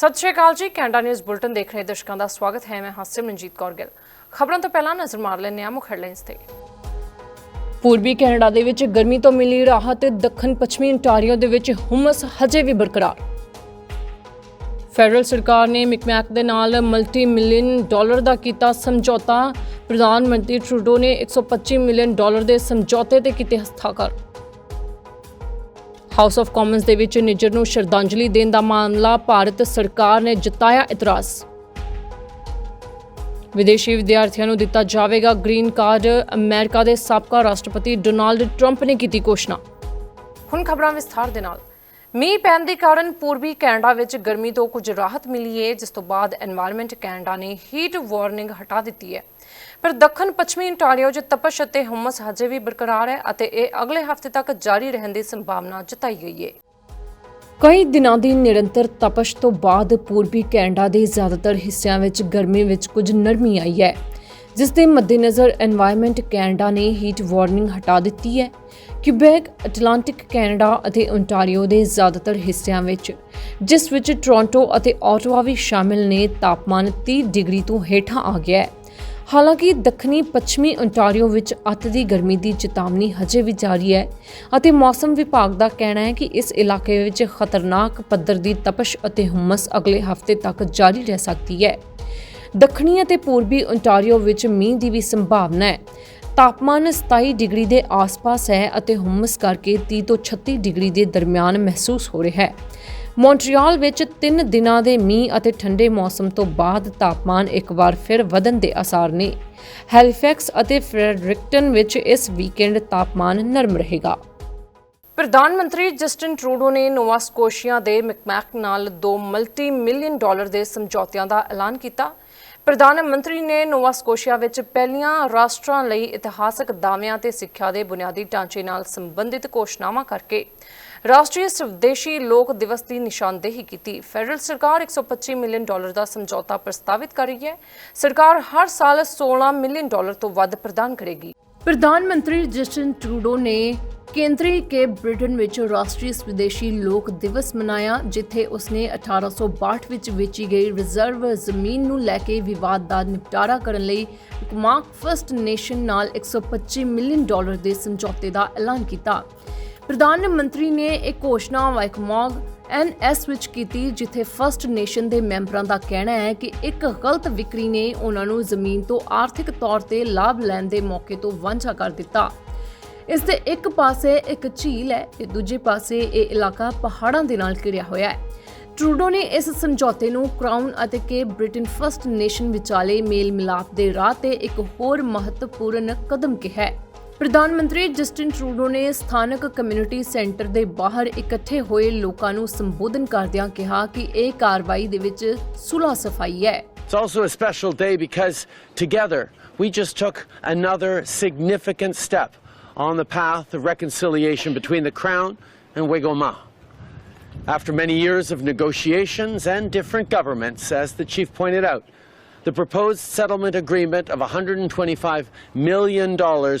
ਸਤਿ ਸ਼੍ਰੀ ਅਕਾਲ ਜੀ, Canada news bulletin ਦੇਖ ਰਹੇ ਦਰਸ਼ਕਾਂ ਦਾ ਸਵਾਗਤ ਹੈ। ਮੈਂ ਹਾਸਿਮ ਰਣਜੀਤ ਕੌਰ ਗਿੱਲ। ਖਬਰਾਂ ਤੋਂ ਪਹਿਲਾਂ ਨਜ਼ਰ ਮਾਰ ਲੈਂਦੇ ਹਾਂ ਮੁੱਖ ਹੈਡਲਾਈਨਸ ਤੇ। ਪੂਰਬੀ ਕੈਨੇਡਾ ਦੇ ਵਿੱਚ ਗਰਮੀ ਤੋਂ ਮਿਲੀ ਰਾਹਤ, ਦੱਖਣ ਪੱਛਮੀ ontario ਦੇ ਵਿੱਚ ਹੁਮਸ ਹਜੇ ਵੀ ਬਰਕਰਾਰ। ਫੈਡਰਲ ਸਰਕਾਰ ਨੇ ਮਿਕਮੈਕ ਦੇ ਨਾਲ ਮਲਟੀ ਮਿਲੀਅਨ ਡਾਲਰ ਦਾ ਕੀਤਾ ਸਮਝੌਤਾ। ਪ੍ਰਧਾਨ ਮੰਤਰੀ ਟਰੂਡੋ ਨੇ 125 ਮਿਲੀਅਨ ਡਾਲਰ ਦੇ ਸਮਝੌਤੇ ਤੇ ਕੀਤੇ ਹਸਤਾਖਰ। ਹਾਊਸ ਆਫ ਕਾਮਨਸ ਦੇ ਵਿੱਚ ਨਿੱਜਰ ਨੂੰ ਸ਼ਰਧਾਂਜਲੀ ਦੇਣ ਦਾ ਮਾਮਲਾ ਭਾਰਤ ਸਰਕਾਰ ਨੇ ਜਤਾਇਆ ਇਤਰਾਜ਼। ਵਿਦੇਸ਼ੀ ਵਿਦਿਆਰਥੀਆਂ ਨੂੰ ਦਿੱਤਾ ਜਾਵੇਗਾ ਗ੍ਰੀਨ ਕਾਰਡ। ਅਮਰੀਕਾ ਦੇ ਸਾਬਕਾ ਰਾਸ਼ਟਰਪਤੀ ਡੋਨਾਲਡ ਟਰੰਪ ਨੇ ਕੀਤੀ ਘੋਸ਼ਣਾ। ਹੁਣ ਖਬਰਾਂ ਵਿਸਥਾਰ ਦੇ ਨਾਲ। ਮੀਂਹ ਪੈਣ ਦੇ ਕਾਰਨ ਪੂਰਬੀ ਕੈਨੇਡਾ ਵਿੱਚ ਗਰਮੀ ਤੋਂ ਕੁਝ ਰਾਹਤ ਮਿਲੀ ਹੈ ਜਿਸ ਤੋਂ ਬਾਅਦ এনवायरमेंट ਕੈਨੇਡਾ ਨੇ ਹੀਟ ਵਾਰਨਿੰਗ ਹਟਾ ਦਿੱਤੀ ਹੈ ਪਰ ਦੱਖਣ ਪੱਛਮੀ ਇੰਟਾਰੀਓ 'ਚ ਤਪਸ਼ ਅਤੇ ਹਮਸ ਹਜੇ ਵੀ ਬਰਕਰਾਰ ਹੈ ਅਤੇ ਇਹ ਅਗਲੇ ਹਫ਼ਤੇ ਤੱਕ ਜਾਰੀ ਰਹਿਣ ਦੀ ਸੰਭਾਵਨਾ ਜਤਾਈ ਗਈ ਹੈ। ਕਈ ਦਿਨਾਂ ਦੀ ਨਿਰੰਤਰ ਤਪਸ਼ ਤੋਂ ਬਾਅਦ ਪੂਰਬੀ ਕੈਨੇਡਾ ਦੇ ਜ਼ਿਆਦਾਤਰ ਹਿੱਸਿਆਂ ਵਿੱਚ ਗਰਮੀ ਵਿੱਚ ਕੁਝ ਨਰਮੀ ਆਈ ਹੈ, ਜਿਸ ਦੇ ਮੱਦੇਨਜ਼ਰ এনवायरमेंट ਕੈਨੇਡਾ ਨੇ ਹੀਟ ਵਾਰਨਿੰਗ ਹਟਾ ਦਿੱਤੀ ਹੈ। ਕਿਬੈਕ ਅਟਲਾਂਟਿਕ ਕੈਨੇਡਾ ਅਤੇ ਓਨਟਾਰੀਓ ਦੇ ਜ਼ਿਆਦਾਤਰ ਹਿੱਸਿਆਂ ਵਿੱਚ, ਜਿਸ ਵਿੱਚ ਟੋਰਾਂਟੋ ਅਤੇ ਆਟਵਾ ਵੀ ਸ਼ਾਮਿਲ ਨੇ ਤਾਪਮਾਨ 30 ਡਿਗਰੀ ਤੋਂ ਹੇਠਾਂ ਆ ਗਿਆ ਹੈ। ਹਾਲਾਂਕਿ ਦੱਖਣੀ ਪੱਛਮੀ ontario ਵਿੱਚ ਅੱਤ ਦੀ ਗਰਮੀ ਦੀ ਚੇਤਾਵਨੀ ਹਜੇ ਵੀ ਜਾਰੀ ਹੈ ਅਤੇ ਮੌਸਮ ਵਿਭਾਗ ਦਾ ਕਹਿਣਾ ਹੈ ਕਿ ਇਸ ਇਲਾਕੇ ਵਿੱਚ ਖਤਰਨਾਕ ਪੱਧਰ ਦੀ ਤਪਸ਼ ਅਤੇ ਹੁਮਸ ਅਗਲੇ ਹਫ਼ਤੇ ਤੱਕ ਜਾਰੀ ਰਹਿ ਸਕਦੀ ਹੈ। ਦੱਖਣੀ ਅਤੇ ਪੂਰਬੀ ਓਨਟਾਰੀਓ ਵਿੱਚ ਮੀਂਹ ਦੀ ਵੀ ਸੰਭਾਵਨਾ ਹੈ। ਤਾਪਮਾਨ 27 ਡਿਗਰੀ ਦੇ ਆਸ-ਪਾਸ ਹੈ ਅਤੇ ਹੁਮਸ ਕਰਕੇ 30 ਤੋਂ 36 ਡਿਗਰੀ ਦੇ ਦਰਮਿਆਨ ਮਹਿਸੂਸ ਹੋ ਰਿਹਾ ਹੈ। ਮੌਂਟਰੀਅਲ ਵਿੱਚ 3 ਦਿਨਾਂ ਦੇ ਮੀਂਹ ਅਤੇ ਠੰਡੇ ਮੌਸਮ ਤੋਂ ਬਾਅਦ ਤਾਪਮਾਨ ਇੱਕ ਵਾਰ ਫਿਰ ਵਧਣ ਦੇ ਆਸਾਰ ਨੇ। ਹੈਲੀਫੈਕਸ ਅਤੇ ਫ੍ਰੈਡਰਿਕਟਨ ਵਿੱਚ ਇਸ ਵੀਕਐਂਡ ਤਾਪਮਾਨ ਨਰਮ ਰਹੇਗਾ। ਪ੍ਰਧਾਨ ਮੰਤਰੀ ਜਸਟਿਨ ਟਰੂਡੋ ਨੇ ਨੋਵਾ ਸਕੋਸ਼ੀਆ ਦੇ ਮੈਕਮੈਕ ਨਾਲ ਦੋ ਮਲਟੀ ਮਿਲੀਅਨ ਡਾਲਰ ਦੇ ਸਮਝੌਤਿਆਂ ਦਾ ਐਲਾਨ ਕੀਤਾ। ਪ੍ਰਧਾਨ ਮੰਤਰੀ ਨੇ ਨੋਵਾ ਸਕੋਸ਼ੀਆ ਵਿੱਚ ਪਹਿਲੀਆਂ ਰਾਸ਼ਟਰਾਂ ਲਈ ਇਤਿਹਾਸਕ ਦਾਅਵਿਆਂ ਤੇ ਸਿੱਖਿਆ ਦੇ ਬੁਨਿਆਦੀ ਢਾਂਚੇ ਨਾਲ ਸੰਬੰਧਿਤ ਘੋਸ਼ਣਾਵਾਂ ਕਰਕੇ ਰਾਸ਼ਟਰੀ ਸਵਦੇਸ਼ੀ ਲੋਕ ਦਿਵਸ ਦੀ ਨਿਸ਼ਾਨਦੇਹੀ ਕੀਤੀ। ਫੈਡਰਲ ਸਰਕਾਰ 125 ਮਿਲੀਅਨ ਡਾਲਰ ਦਾ ਸਮਝੌਤਾ ਪ੍ਰਸਤਾਵਿਤ ਕਰ ਰਹੀ ਹੈ। ਸਰਕਾਰ ਹਰ ਸਾਲ 16 ਮਿਲੀਅਨ ਡਾਲਰ ਤੋਂ ਵੱਧ ਪ੍ਰਦਾਨ ਕਰੇਗੀ। ਪ੍ਰਧਾਨ ਮੰਤਰੀ ਜਸਟਿਨ ਟਰੂਡੋ ਨੇ ਕੇਂਦਰੀ ਕੇ ਬ੍ਰਿਟਨ ਵਿੱਚ ਰਾਸ਼ਟਰੀ ਸਵਦੇਸ਼ੀ ਲੋਕ ਦਿਵਸ ਮਨਾਇਆ, ਜਿੱਥੇ ਉਸਨੇ 1862 ਵਿੱਚ ਵੇਚੀ ਗਈ ਰਿਜ਼ਰਵ ਜ਼ਮੀਨ ਨੂੰ ਲੈ ਕੇ ਵਿਵਾਦ ਦਾ ਨਿਪਟਾਰਾ ਕਰਨ ਲਈ ਕੁਮਾਕ ਫਰਸਟ ਨੇਸ਼ਨ ਨਾਲ 125 ਮਿਲੀਅਨ ਡਾਲਰ ਦੇ ਸਮਝੌਤੇ ਦਾ ਐਲਾਨ ਕੀਤਾ। ਪ੍ਰਧਾਨ ਮੰਤਰੀ ਨੇ ਇਹ ਘੋਸ਼ਣਾ ਵਾਈਕਮੌਗ ਐਨਐਸ ਵਿੱਚ ਕੀਤੀ, ਜਿੱਥੇ ਫਰਸਟ ਨੇਸ਼ਨ ਦੇ ਮੈਂਬਰਾਂ ਦਾ ਕਹਿਣਾ ਹੈ ਕਿ ਇੱਕ ਗਲਤ ਵਿਕਰੀ ਨੇ ਉਹਨਾਂ ਨੂੰ ਜ਼ਮੀਨ ਤੋਂ ਆਰਥਿਕ ਤੌਰ ਤੇ ਲਾਭ ਲੈਣ ਦੇ ਮੌਕੇ ਤੋਂ ਵਾਂਝਾ ਕਰ ਦਿੱਤਾ। ਇਸ ਦੇ ਇੱਕ ਪਾਸੇ ਇੱਕ ਝੀਲ ਹੈ, ਤੇ ਦੂਜੇ ਪਾਸੇ ਇਹ ਇਲਾਕਾ ਪਹਾੜਾਂ ਦੇ ਨਾਲ ਘਿਰਿਆ ਹੋਇਆ ਹੈ। ਟਰੂਡੋ ਨੇ ਇਸ ਸਮਝੌਤੇ ਨੂੰ ਕ੍ਰਾਊਨ ਅਤੇ ਕੇ ਬ੍ਰਿਟਨ ਫਰਸਟ ਨੇਸ਼ਨ ਵਿਚਾਲੇ ਮੇਲ ਮਿਲਾਪ ਦੇ ਰਾਹ ਤੇ ਇੱਕ ਹੋਰ ਮਹੱਤਵਪੂਰਨ ਕਦਮ ਕਿਹਾ ਹੈ। ਪ੍ਰਧਾਨ ਮੰਤਰੀ ਜਸਟਿਨ ਟਰੂਡੋ ਨੇ ਸਥਾਨਕ ਕਮਿਊਨਿਟੀ ਸੈਂਟਰ ਦੇ ਬਾਹਰ ਇਕੱਠੇ ਹੋਏ ਲੋਕਾਂ ਨੂੰ ਸੰਬੋਧਨ ਕਰਦਿਆਂ ਕਿਹਾ ਕਿ ਇਹ ਕਾਰਵਾਈ ਦੇ ਵਿੱਚ ਸੁਲਹ ਸਫ਼ਾਈ ਹੈ It's also a special day because together we just took another significant step on the path of reconciliation between the Crown and Wigoma. After many years of negotiations and different governments, as the Chief pointed out, the proposed settlement agreement of $125 million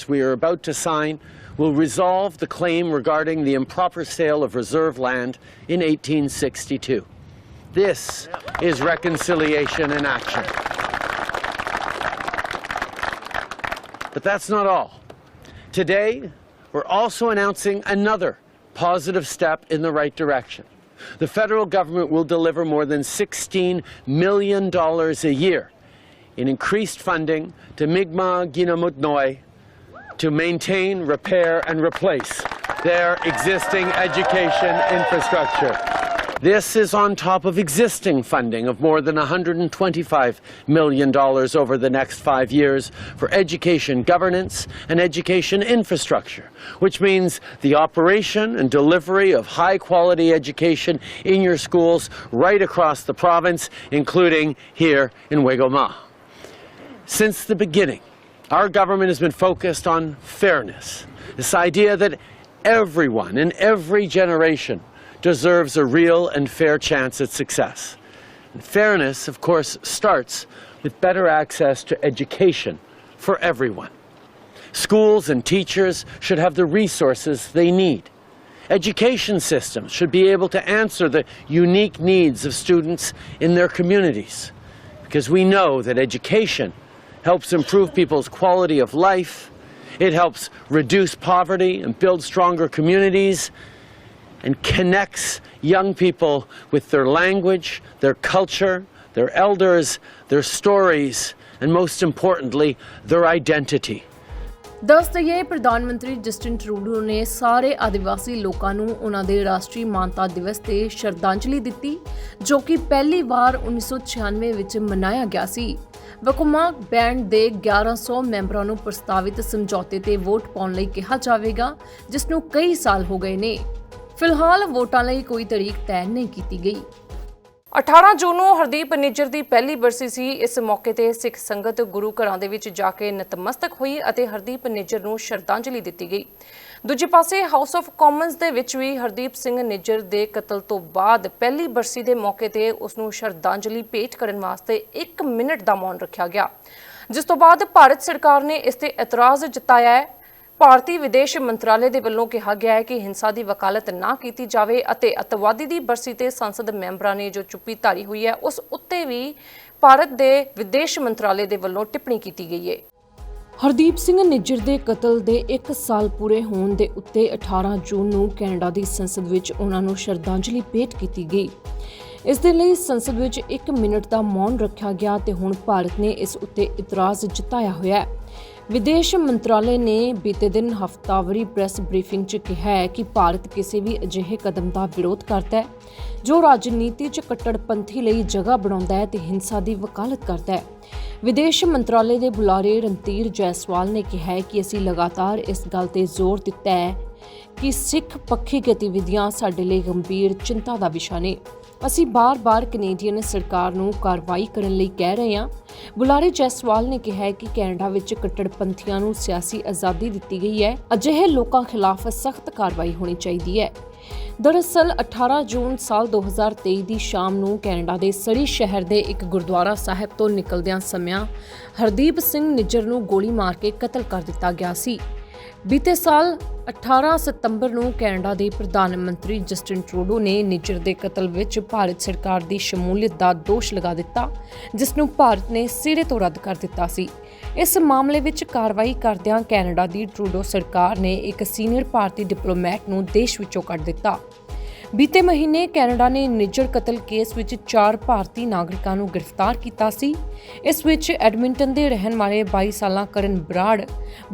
we are about to sign will resolve the claim regarding the improper sale of reserve land in 1862. This is reconciliation in action. But that's not all. Today, we're also announcing another positive step in the right direction. The federal government will deliver more than $16 million a year in increased funding to Mi'kmaq Ginamutnoy to maintain, repair, and replace their existing education infrastructure. This is on top of existing funding of more than $125 million over the next five years for education governance and education infrastructure, which means the operation and delivery of high quality education in your schools right across the province, including here in Wigoma. Since the beginning, our government has been focused on fairness. This idea that everyone in every generation deserves a real and fair chance at success. And fairness, of course, starts with better access to education for everyone. Schools and teachers should have the resources they need. Education systems should be able to answer the unique needs of students in their communities because we know that education helps improve people's quality of life, it helps reduce poverty and build stronger communities, and connects young people with their language, their culture, their elders, their stories, and most importantly, their identity. ਦੱਸ ਦਈਏ ਪ੍ਰਧਾਨ ਮੰਤਰੀ Justin Trudeau ਨੇ ਸਾਰੇ ਆਦੀਵਾਸੀ ਲੋਕਾਂ ਨੂੰ ਉਹਨਾਂ ਦੇ ਰਾਸ਼ਟਰੀ ਮਾਨਤਾ ਦਿਵਸ ਤੇ ਸ਼ਰਧਾਂਜਲੀ ਦਿੱਤੀ ਜੋ ਕਿ ਪਹਿਲੀ ਵਾਰ 1996 ਵਿੱਚ ਮਨਾਇਆ ਗਿਆ ਸੀ ਵਕੁਮਾ ਬੈਂਡ ਦੇ 1100 ਮੈਂਬਰਾਂ ਨੂੰ ਪ੍ਰਸਤਾਵਿਤ ਸਮਝੌਤੇ ਤੇ ਵੋਟ ਪਾਉਣ ਲਈ ਕਿਹਾ ਜਾਵੇਗਾ ਜਿਸ ਨੂੰ ਕਈ ਸਾਲ ਹੋ ਗਏ ਨੇ ਫਿਲਹਾਲ ਵੋਟਾਂ ਲਈ ਕੋਈ ਤਰੀਕ ਤੈਅ ਨਹੀਂ ਕੀਤੀ ਗਈ। 18 ਜੂਨ ਨੂੰ ਹਰਦੀਪ ਨਿੱਜਰ ਦੀ ਪਹਿਲੀ ਬਰਸੀ ਸੀ। ਇਸ ਮੌਕੇ ਤੇ ਸਿੱਖ ਸੰਗਤ ਗੁਰੂ ਘਰਾਂ ਦੇ ਵਿੱਚ ਜਾ ਕੇ ਨਤਮਸਤਕ ਹੋਈ ਅਤੇ ਹਰਦੀਪ ਨਿੱਜਰ ਨੂੰ ਸ਼ਰਧਾਂਜਲੀ ਦਿੱਤੀ ਗਈ। ਦੂਜੇ ਪਾਸੇ ਹਾਊਸ ਆਫ ਕਾਮਨਸ ਦੇ ਵਿੱਚ ਵੀ ਹਰਦੀਪ ਸਿੰਘ ਨਿੱਜਰ ਦੇ ਕਤਲ ਤੋਂ ਬਾਅਦ ਪਹਿਲੀ ਬਰਸੀ ਦੇ ਮੌਕੇ ਤੇ ਉਸ ਨੂੰ ਸ਼ਰਧਾਂਜਲੀ ਭੇਟ ਕਰਨ ਵਾਸਤੇ 1 ਮਿੰਟ ਦਾ ਮੌਨ ਰੱਖਿਆ ਗਿਆ। ਜਿਸ ਤੋਂ ਬਾਅਦ ਭਾਰਤ ਸਰਕਾਰ ਨੇ ਇਸ ਤੇ ਇਤਰਾਜ਼ ਜਤਾਇਆ ਹੈ। ਭਾਰਤੀ ਵਿਦੇਸ਼ ਮੰਤਰਾਲੇ ਦੇ ਵੱਲੋਂ ਕਿਹਾ ਗਿਆ ਹੈ ਕਿ ਹਿੰਸਾ ਦੀ ਵਕਾਲਤ ਨਾ ਕੀਤੀ ਜਾਵੇ ਅਤੇ ਅਤਵਾਦੀ ਦੀ ਬਰਸੀ ਤੇ ਸੰਸਦ ਮੈਂਬਰਾਂ ਨੇ ਜੋ ਚੁੱਪੀ ਧਾਰੀ ਹੋਈ ਹੈ, ਉਸ ਉੱਤੇ ਵੀ ਭਾਰਤ ਦੇ ਵਿਦੇਸ਼ ਮੰਤਰਾਲੇ ਦੇ ਵੱਲੋਂ ਟਿੱਪਣੀ ਕੀਤੀ ਗਈ ਹੈ। ਹਰਦੀਪ ਸਿੰਘ ਨਿੱਜਰ ਦੇ ਕਤਲ ਦੇ 1 ਸਾਲ ਪੂਰੇ ਹੋਣ ਦੇ ਉੱਤੇ 18 ਜੂਨ ਨੂੰ ਕੈਨੇਡਾ ਦੀ ਸੰਸਦ ਵਿੱਚ ਉਹਨਾਂ ਨੂੰ ਸ਼ਰਧਾਂਜਲੀ ਭੇਟ ਕੀਤੀ ਗਈ। ਇਸ ਦੇ ਲਈ ਸੰਸਦ ਵਿੱਚ 1 ਮਿੰਟ ਦਾ ਮੌਨ ਰੱਖਿਆ ਗਿਆ ਤੇ ਹੁਣ ਭਾਰਤ ਨੇ ਇਸ ਉੱਤੇ ਇਤਰਾਜ਼ ਜਤਾਇਆ ਹੋਇਆ ਹੈ। ਵਿਦੇਸ਼ ਮੰਤਰਾਲੇ ਨੇ ਬੀਤੇ ਦਿਨ ਹਫ਼ਤਾਵਾਰੀ ਪ੍ਰੈਸ ਬਰੀਫਿੰਗ 'ਚ ਕਿਹਾ ਹੈ ਕਿ ਭਾਰਤ ਕਿਸੇ ਵੀ ਅਜਿਹੇ ਕਦਮ ਦਾ ਵਿਰੋਧ ਕਰਦਾ ਹੈ, ਜੋ ਰਾਜਨੀਤੀ 'ਚ ਕੱਟੜਪੰਥੀ ਲਈ ਜਗ੍ਹਾ ਬਣਾਉਂਦਾ ਹੈ ਤੇ ਹਿੰਸਾ ਦੀ ਵਕਾਲਤ ਕਰਦਾ ਹੈ। ਵਿਦੇਸ਼ ਮੰਤਰਾਲੇ ਦੇ ਬੁਲਾਰੇ ਰਣਧੀਰ ਜੈਸਵਾਲ ਨੇ ਕਿਹਾ ਹੈ ਕਿ ਅਸੀਂ ਲਗਾਤਾਰ ਇਸ ਗੱਲ ਤੇ ਜ਼ੋਰ ਦਿੱਤਾ ਹੈ ਕਿ ਸਿੱਖ ਪੱਖੀ ਗਤੀਵਿਧੀਆਂ ਸਾਡੇ ਲਈ ਗੰਭੀਰ ਚਿੰਤਾ ਦਾ ਵਿਸ਼ਾ ਨੇ। ਅਸੀਂ ਬਾਰ-ਬਾਰ ਕੈਨੇਡੀਅਨ ਸਰਕਾਰ ਨੂੰ ਕਾਰਵਾਈ ਕਰਨ ਲਈ ਕਹਿ ਰਹੇ ਹਾਂ। ਬੁਲਾਰੇ ਜੈਸਵਾਲ ਨੇ ਕਿਹਾ ਕਿ ਕੈਨੇਡਾ ਵਿੱਚ ਕੱਟੜਪੰਥੀਆਂ ਨੂੰ ਸਿਆਸੀ ਆਜ਼ਾਦੀ ਦਿੱਤੀ ਗਈ ਹੈ। ਅਜਿਹੇ ਲੋਕਾਂ ਖਿਲਾਫ ਸਖਤ ਕਾਰਵਾਈ ਹੋਣੀ ਚਾਹੀਦੀ ਹੈ। ਦਰਅਸਲ 18 ਜੂਨ ਸਾਲ 2023 ਦੀ ਸ਼ਾਮ ਨੂੰ ਕੈਨੇਡਾ ਦੇ ਸਰੀ ਸ਼ਹਿਰ ਦੇ ਇੱਕ ਗੁਰਦੁਆਰਾ ਸਾਹਿਬ ਤੋਂ ਨਿਕਲਦਿਆਂ ਸਮਿਆਂ ਹਰਦੀਪ ਸਿੰਘ ਨਿੱਜਰ ਨੂੰ ਗੋਲੀ ਮਾਰ ਕੇ ਕਤਲ ਕਰ ਦਿੱਤਾ ਗਿਆ ਸੀ। ਬੀਤੇ ਸਾਲ 18 ਸਤੰਬਰ ਨੂੰ ਕੈਨੇਡਾ ਦੇ ਪ੍ਰਧਾਨ ਮੰਤਰੀ ਜਸਟਿਨ ਟਰੂਡੋ ਨੇ ਨਿੱਜਰ ਦੇ ਕਤਲ ਵਿੱਚ ਭਾਰਤ ਸਰਕਾਰ ਦੀ ਸ਼ਮੂਲੀਅਤ ਦਾ ਦੋਸ਼ ਲਗਾ ਦਿੱਤਾ, ਜਿਸ ਨੂੰ ਭਾਰਤ ਨੇ ਸਿਰੇ ਤੋਂ ਰੱਦ ਕਰ ਦਿੱਤਾ ਸੀ। ਇਸ ਮਾਮਲੇ ਵਿੱਚ ਕਾਰਵਾਈ ਕਰਦਿਆਂ ਕੈਨੇਡਾ ਦੀ ਟਰੂਡੋ ਸਰਕਾਰ ਨੇ ਇੱਕ ਸੀਨੀਅਰ ਭਾਰਤੀ ਡਿਪਲੋਮੈਟ ਨੂੰ ਦੇਸ਼ ਵਿੱਚੋਂ ਕੱਢ ਦਿੱਤਾ। ਬੀਤੇ ਮਹੀਨੇ ਕੈਨੇਡਾ ਨੇ ਨਿੱਜਰ ਕਤਲ ਕੇਸ ਵਿੱਚ ਚਾਰ ਭਾਰਤੀ ਨਾਗਰਿਕਾਂ ਨੂੰ ਗ੍ਰਿਫਤਾਰ ਕੀਤਾ ਸੀ। ਇਸ ਵਿੱਚ ਐਡਮਿੰਟਨ ਦੇ ਰਹਿਣ ਵਾਲੇ 22 ਸਾਲਾਂ ਕਰਨ ਬਰਾੜ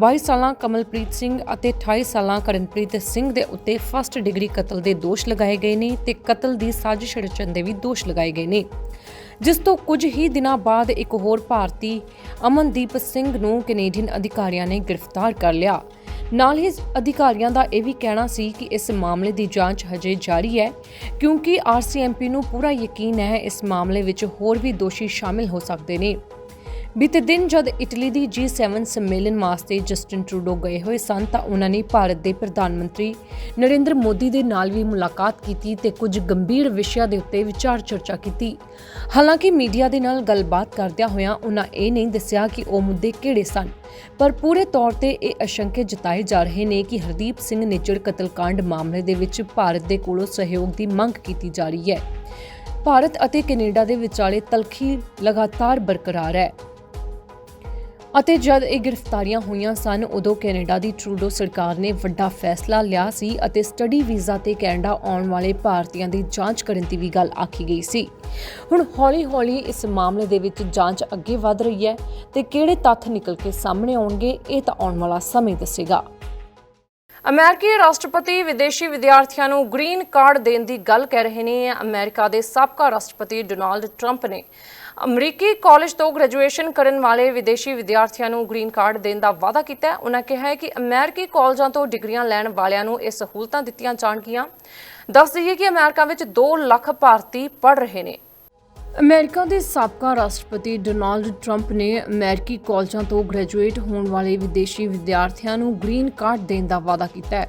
22 ਸਾਲਾਂ ਕਮਲਪ੍ਰੀਤ ਸਿੰਘ ਅਤੇ 28 ਸਾਲਾਂ ਕਰਨਪ੍ਰੀਤ ਸਿੰਘ ਦੇ ਉੱਤੇ ਫਸਟ ਡਿਗਰੀ ਕਤਲ ਦੇ ਦੋਸ਼ ਲਗਾਏ ਗਏ ਨੇ ਤੇ ਕਤਲ ਦੀ ਸਾਜ਼ਿਸ਼ ਰਚਣ ਦੇ ਵੀ ਦੋਸ਼ ਲਗਾਏ ਗਏ ਨੇ। ਜਿਸ ਤੋਂ ਕੁਝ ਹੀ ਦਿਨਾਂ ਬਾਅਦ ਇੱਕ ਹੋਰ ਭਾਰਤੀ, ਅਮਨਦੀਪ ਸਿੰਘ ਨੂੰ ਕੈਨੇਡੀਅਨ ਅਧਿਕਾਰੀਆਂ ਨੇ ਗ੍ਰਿਫਤਾਰ ਕਰ ਲਿਆ। ਨਾਲ ਹੀ ਅਧਿਕਾਰੀਆਂ ਦਾ ਇਹ ਵੀ ਕਹਿਣਾ ਸੀ ਕਿ ਇਸ ਮਾਮਲੇ ਦੀ ਜਾਂਚ ਹਜੇ ਜਾਰੀ ਹੈ, ਕਿਉਂਕਿ ਆਰਸੀਐਮਪੀ ਨੂੰ ਪੂਰਾ ਯਕੀਨ ਹੈ ਇਸ ਮਾਮਲੇ ਵਿੱਚ ਹੋਰ ਵੀ ਦੋਸ਼ੀ ਸ਼ਾਮਿਲ ਹੋ ਸਕਦੇ ਨੇ। ਬੀਤੇ ਦਿਨ ਜਦ ਇਟਲੀ ਦੀ G7 ਸੰਮੇਲਨ ਵਾਸਤੇ ਜਸਟਿਨ ਟਰੂਡੋ ਗਏ ਹੋਏ ਸਨ, ਤਾਂ ਉਹਨਾਂ ਨੇ ਭਾਰਤ ਦੇ ਪ੍ਰਧਾਨ ਮੰਤਰੀ ਨਰਿੰਦਰ ਮੋਦੀ ਦੇ ਨਾਲ ਵੀ ਮੁਲਾਕਾਤ ਕੀਤੀ ਤੇ ਕੁਝ ਗੰਭੀਰ ਵਿਸ਼ਿਆਂ ਦੇ ਉੱਤੇ ਵਿਚਾਰ ਚਰਚਾ ਕੀਤੀ। ਹਾਲਾਂਕਿ ਮੀਡੀਆ ਦੇ ਨਾਲ ਗੱਲਬਾਤ ਕਰਦਿਆਂ ਹੋਇਆਂ ਉਹਨਾਂ ਇਹ ਨਹੀਂ ਦੱਸਿਆ ਕਿ ਉਹ ਮੁੱਦੇ ਕਿਹੜੇ ਸਨ। ਪਰ ਪੂਰੇ ਤੌਰ ਤੇ ਇਹ ਅਸ਼ੰਕੇ ਜਤਾਏ ਜਾ ਰਹੇ ਨੇ ਕਿ ਹਰਦੀਪ ਸਿੰਘ ਨਿੱਜਰ ਕਤਲकांड ਮਾਮਲੇ ਦੇ ਵਿੱਚ ਭਾਰਤ ਦੇ ਕੋਲੋਂ ਸਹਿਯੋਗ ਦੀ ਮੰਗ ਕੀਤੀ ਜਾ ਰਹੀ ਹੈ। ਭਾਰਤ ਅਤੇ ਕੈਨੇਡਾ ਦੇ ਵਿਚਾਲੇ ਤਲਖੀ ਲਗਾਤਾਰ ਬਰਕਰਾਰ ਹੈ। ਅਤੇ ਜਦ ਇਹ ਗ੍ਰਿਫਤਾਰੀਆਂ ਹੋਈਆਂ ਸਨ, ਉਦੋਂ ਕੈਨੇਡਾ ਦੀ ਟਰੂਡੋ ਸਰਕਾਰ ਨੇ ਵੱਡਾ ਫੈਸਲਾ ਲਿਆ ਸੀ ਅਤੇ ਸਟੱਡੀ ਵੀਜ਼ਾ ਤੇ ਕੈਨੇਡਾ ਆਉਣ ਵਾਲੇ ਭਾਰਤੀਆਂ ਦੀ ਜਾਂਚ ਕਰਨ ਦੀ ਵੀ ਗੱਲ ਆਖੀ ਗਈ ਸੀ। ਹੁਣ ਹੌਲੀ-ਹੌਲੀ ਇਸ ਮਾਮਲੇ ਦੇ ਵਿੱਚ ਜਾਂਚ ਅੱਗੇ ਵਧ ਰਹੀ ਹੈ ਤੇ ਕਿਹੜੇ ਤੱਥ ਨਿਕਲ ਕੇ ਸਾਹਮਣੇ ਆਉਣਗੇ, ਇਹ ਤਾਂ ਆਉਣ ਵਾਲਾ ਸਮੇਂ ਦੱਸੇਗਾ। ਅਮਰੀਕੀ ਰਾਸ਼ਟਰਪਤੀ ਵਿਦੇਸ਼ੀ ਵਿਦਿਆਰਥੀਆਂ ਨੂੰ ਗ੍ਰੀਨ ਕਾਰਡ ਦੇਣ ਦੀ ਗੱਲ ਕਹਿ ਰਹੇ ਨੇ। ਅਮਰੀਕਾ ਦੇ ਸਾਬਕਾ ਰਾਸ਼ਟਰਪਤੀ ਡੋਨਾਲਡ ਟਰੰਪ ਨੇ ਅਮਰੀਕੀ ਕਾਲਜ ਤੋਂ ਗ੍ਰੈਜੂਏਸ਼ਨ ਕਰਨ ਵਾਲੇ ਵਿਦੇਸ਼ੀ ਵਿਦਿਆਰਥੀਆਂ ਨੂੰ ਗ੍ਰੀਨ ਕਾਰਡ ਦੇਣ ਦਾ ਵਾਅਦਾ ਕੀਤਾ ਹੈ। ਉਹਨਾਂ ਕਿਹਾ ਹੈ ਕਿ ਅਮਰੀਕੀ ਕਾਲਜਾਂ ਤੋਂ ਡਿਗਰੀਆਂ ਲੈਣ ਵਾਲਿਆਂ ਨੂੰ ਇਹ ਸਹੂਲਤਾਂ ਦਿੱਤੀਆਂ ਜਾਣਗੀਆਂ। ਦੱਸ ਦਈਏ ਕਿ ਅਮਰੀਕਾ ਵਿੱਚ 2 ਲੱਖ ਭਾਰਤੀ ਪੜ੍ਹ ਰਹੇ ਨੇ। ਅਮਰੀਕਾ ਦੇ ਸਾਬਕਾ ਰਾਸ਼ਟਰਪਤੀ ਡੋਨਾਲਡ ਟਰੰਪ ਨੇ ਅਮਰੀਕੀ ਕਾਲਜਾਂ ਤੋਂ ਗ੍ਰੈਜੂਏਟ ਹੋਣ ਵਾਲੇ ਵਿਦੇਸ਼ੀ ਵਿਦਿਆਰਥੀਆਂ ਨੂੰ ਗ੍ਰੀਨ ਕਾਰਡ ਦੇਣ ਦਾ ਵਾਅਦਾ ਕੀਤਾ ਹੈ।